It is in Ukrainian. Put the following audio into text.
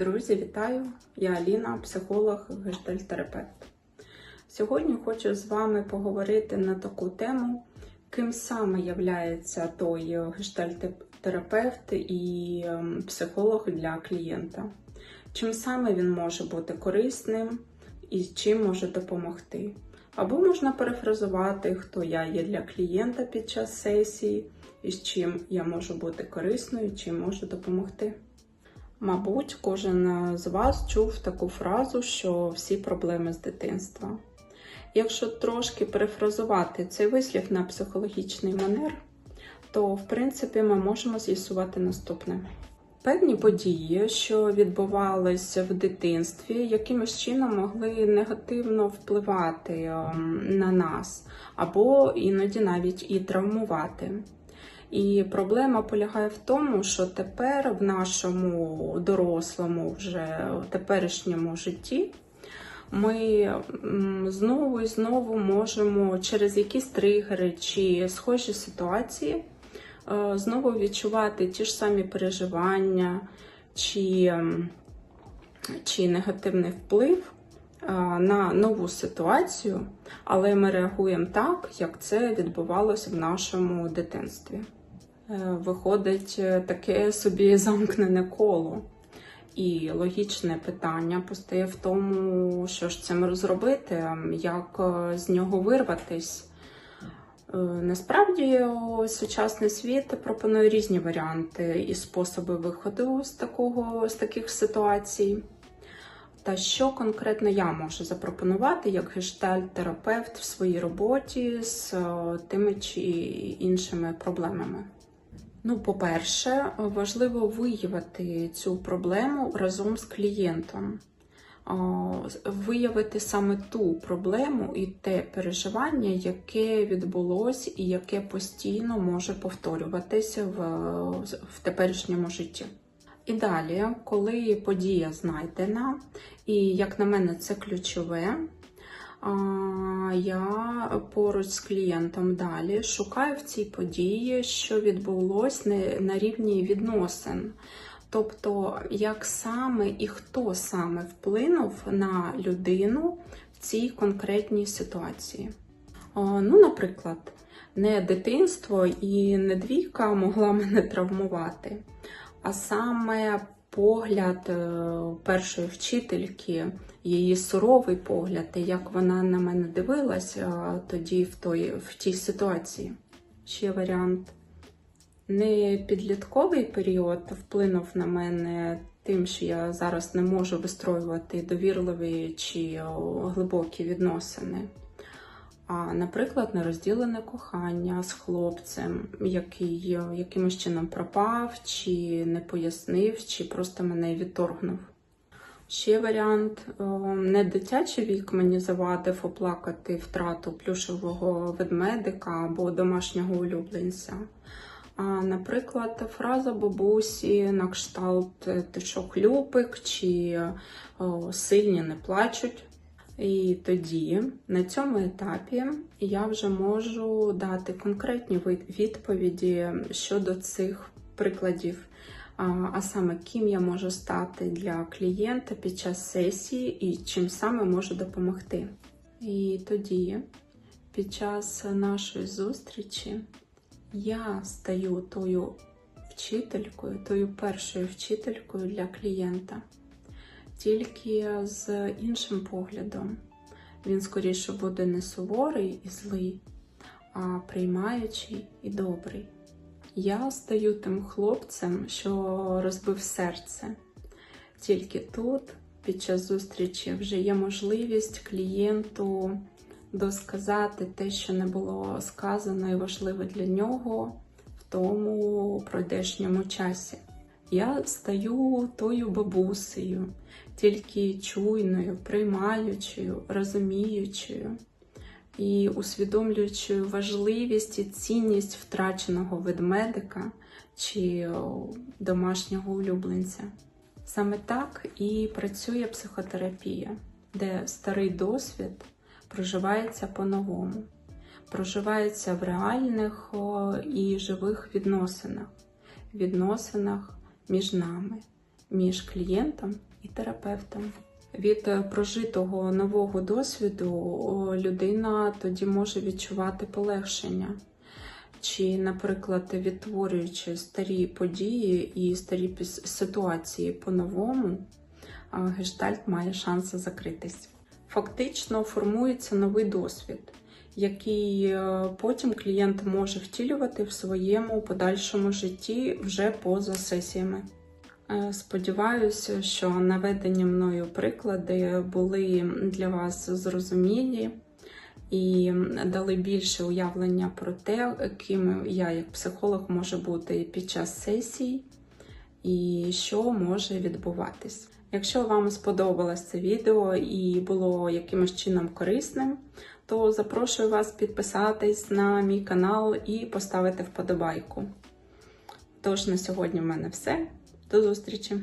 Друзі, вітаю! Я Аліна, психолог, гештальтерапевт. Сьогодні хочу з вами поговорити на таку тему, ким саме являється той гештальтерапевт і ем, психолог для клієнта. Чим саме він може бути корисним і чим може допомогти. Або можна перефразувати, хто я є для клієнта під час сесії, і з чим я можу бути корисною, чим можу допомогти. Мабуть, кожен з вас чув таку фразу, що всі проблеми з дитинства. Якщо трошки перефразувати цей вислів на психологічний манер, то в принципі ми можемо з'ясувати наступне. Певні події, що відбувалися в дитинстві, якимось чином могли негативно впливати ем, на нас, або іноді навіть і травмувати. І проблема полягає в тому, що тепер в нашому дорослому, вже теперішньому житті ми знову і знову можемо через якісь тригери чи схожі ситуації е, знову відчувати ті ж самі переживання чи, чи негативний вплив е, на нову ситуацію, але ми реагуємо так, як це відбувалося в нашому дитинстві. Е, Виходить е, таке собі замкнене коло. І логічне питання постає в тому, що ж цим зробити, як е, з нього вирватись. Насправді сучасний світ пропонує різні варіанти і способи виходу з такого з таких ситуацій. Та що конкретно я можу запропонувати як гештальт-терапевт в своїй роботі з тими чи іншими проблемами? Ну, по-перше, важливо виявити цю проблему разом з клієнтом. Виявити саме ту проблему і те переживання, яке відбулось і яке постійно може повторюватися в, в теперішньому житті. І далі, коли подія знайдена, і як на мене, це ключове. Я поруч з клієнтом далі шукаю в цій події, що відбулось на, рівні відносин. Тобто, як саме і хто саме вплинув на людину в цій конкретній ситуації. Ну, наприклад, не дитинство і не двійка могла мене травмувати, а саме погляд е, першої вчительки, її суровий погляд, і як вона на мене дивилася тоді в той, в тій ситуації. Ще варіант. Не підлітковий період вплинув на мене тим, що я зараз не можу вистроювати довірливі чи глибокі відносини. А, наприклад, нерозділене кохання з хлопцем, який якимось чином пропав, чи не пояснив, чи просто мене відторгнув. Ще варіант: не дитячий вік мені завадив оплакати втрату плюшевого ведмедика або домашнього улюбленця. А, наприклад, фраза бабусі на кшталт ти що хлюпик, чи сильні не плачуть. І тоді на цьому етапі я вже можу дати конкретні відповіді щодо цих прикладів, а саме ким я можу стати для клієнта під час сесії і чим саме можу допомогти. І тоді, під час нашої зустрічі, я стаю тою вчителькою, тою першою вчителькою для клієнта тільки з іншим поглядом. Він скоріше буде не суворий і злий, а приймаючий і добрий. Я стаю тим хлопцем, що розбив серце. Тільки тут, під час зустрічі, вже є можливість клієнту досказати те, що не було сказано і важливе для нього в тому пройдешньому часі. Я стаю тою бабусею, тільки чуйною, приймаючою, розуміючою і усвідомлюючою важливість і цінність втраченого ведмедика чи домашнього улюбленця. Саме так і працює психотерапія, де старий досвід проживається по-новому, проживається в реальних і живих відносинах, відносинах між нами, між клієнтом і терапевтом. Від е, прожитого нового досвіду людина тоді може відчувати полегшення. Чи, наприклад, відтворюючи старі події і старі ситуації по-новому, гештальт має шанси закритись. Фактично формується новий досвід, який е, потім клієнт може втілювати в своєму подальшому житті вже поза сесіями. Е, Сподіваюся, що наведені мною приклади були для вас зрозумілі і дали більше уявлення про те, ким я як психолог можу бути під час сесій і що може відбуватись. Якщо вам сподобалось це відео і було якимось чином корисним, то запрошую вас підписатись на мій канал і поставити вподобайку. Тож на сьогодні в мене все. До зустрічі!